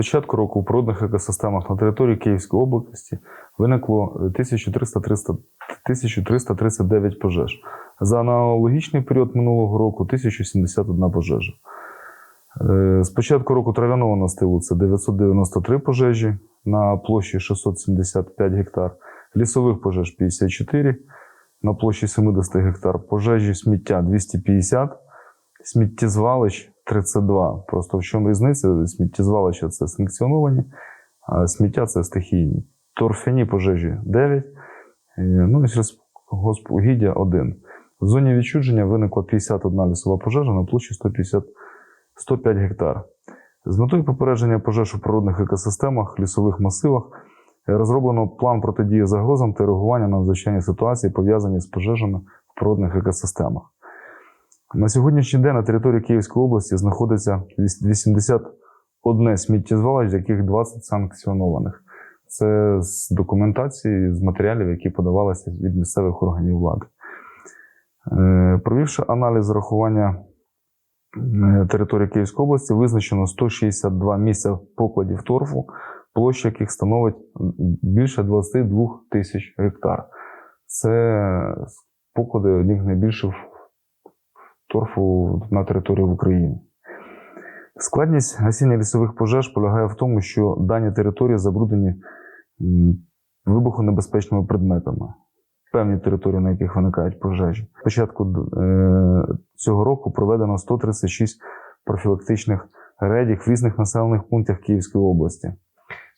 початку року в природних екосистемах на території Київської області виникло 1339 пожеж. За аналогічний період минулого року 1071 пожежа. Е, З початку року трав'яного настилу це 993 пожежі на площі 675 гектар, лісових пожеж 54 на площі 70 гектар, пожежі сміття 250, сміттєзвалищ 32. Просто в чому різниця? Сміттєзвалища це санкціоновані, а сміття це стихійні. Торфяні пожежі 9, е, ну і сільськогоспугіддя 1. В зоні відчудження виникла 51 лісова пожежа на площі 150, 105 гектар. З метою попередження пожеж у природних екосистемах, лісових масивах е, розроблено план протидії загрозам та реагування на надзвичайні ситуації, пов'язані з пожежами в природних екосистемах. На сьогоднішній день на території Київської області знаходиться 81 сміттєзвалищ, з яких 20 санкціонованих. Це з документації, з матеріалів, які подавалися від місцевих органів влади. Е, Провівши аналіз зарахування е, території Київської області, визначено 162 місця покладів торфу, площа яких становить більше 22 тисяч гектар. Це поклади одних найбільших торфу на території України. Складність гасіння лісових пожеж полягає в тому, що дані території забруднені вибухонебезпечними предметами. Певні території, на яких виникають пожежі. З початку е, цього року проведено 136 профілактичних рейдів в різних населених пунктах Київської області,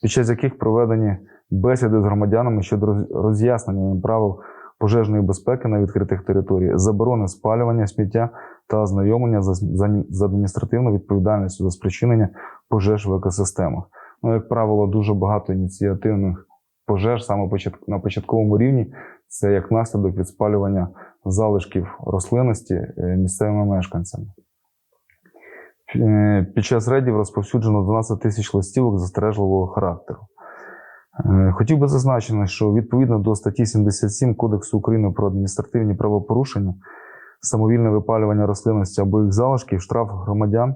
під час яких проведені бесіди з громадянами щодо роз- роз'яснення правил пожежної безпеки на відкритих територіях, заборони спалювання сміття та ознайомлення з, адміністративною відповідальністю за спричинення пожеж в екосистемах. Ну, як правило, дуже багато ініціативних пожеж саме на початковому рівні. Це як наслідок від спалювання залишків рослинності е, місцевими мешканцями. Е, Під час рейдів розповсюджено 12 тисяч листівок застережливого характеру. Е, Хотів би зазначити, що відповідно до статті 77 Кодексу України про адміністративні правопорушення, самовільне випалювання рослинності або їх залишків, штраф громадян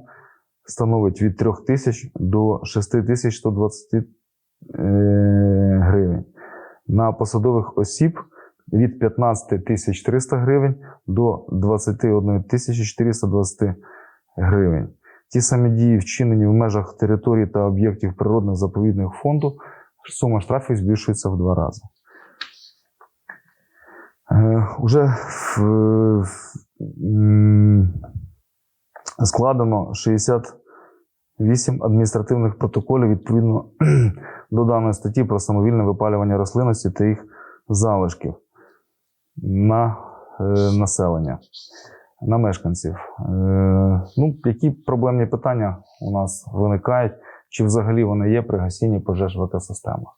становить від 3 тисяч до 6120 е, гривень. На посадових осіб від 15 тисяч 300 гривень до 21 тисячі 420 гривень. Ті самі дії, вчинені в межах територій та об'єктів природних заповідних фонду, сума штрафів збільшується в два рази. Е, Уже в, в, складено 68 адміністративних протоколів відповідно до даної статті про самовільне випалювання рослинності та їх залишків на е, населення, на мешканців. Е, ну, які проблемні питання у нас виникають, чи взагалі вони є при гасінні пожеж в екосистемах?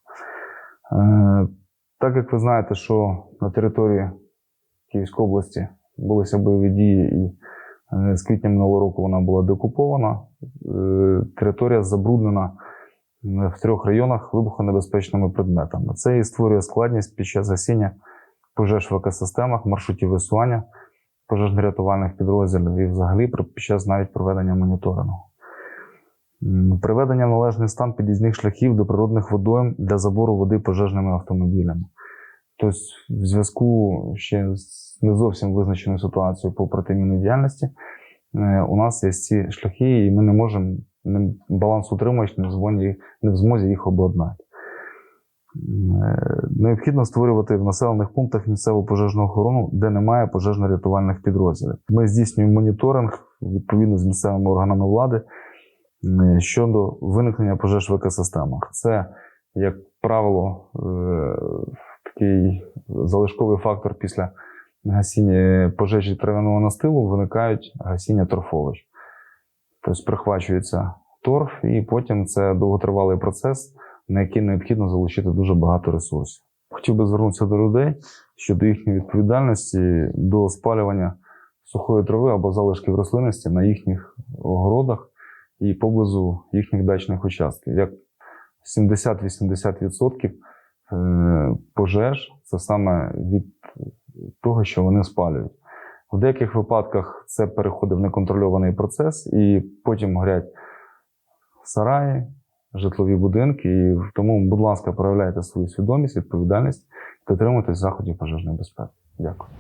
Е, так як ви знаєте, що на території Київської області булися бойові дії, і е, з квітня минулого року вона була деокупована, е, територія забруднена в трьох районах вибухонебезпечними предметами. Це і створює складність під час гасіння пожеж в екосистемах, маршрутів висування пожежно-рятувальних підрозділів і взагалі під час навіть проведення моніторингу. Приведення належний стан під'їзних шляхів до природних водойм для забору води пожежними автомобілями. Тобто, в зв'язку ще з не зовсім визначеною ситуацією по протимінній діяльності, е, у нас є ці шляхи, і ми не можемо баланс утримувач не в змозі, їх обладнати. Е, Необхідно створювати в населених пунктах місцеву пожежну охорону, де немає пожежно-рятувальних підрозділів. Ми здійснюємо моніторинг відповідно з місцевими органами влади щодо виникнення пожеж в екосистемах. Це, як правило, е, такий залишковий фактор після гасіння пожежі трав'яного настилу виникають гасіння торфовищ. Тобто прихвачується торф, і потім це довготривалий процес, на який необхідно залучити дуже багато ресурсів. Хотів би звернутися до людей щодо їхньої відповідальності до спалювання сухої трави або залишків рослинності на їхніх огородах і поблизу їхніх дачних участків. Як 70-80% е, пожеж це саме від того, що вони спалюють. В деяких випадках це переходить в неконтрольований процес, і потім горять сараї, житлові будинки. І тому, будь ласка, проявляйте свою свідомість, відповідальність, та дотримуйтесь заходів пожежної безпеки. Дякую.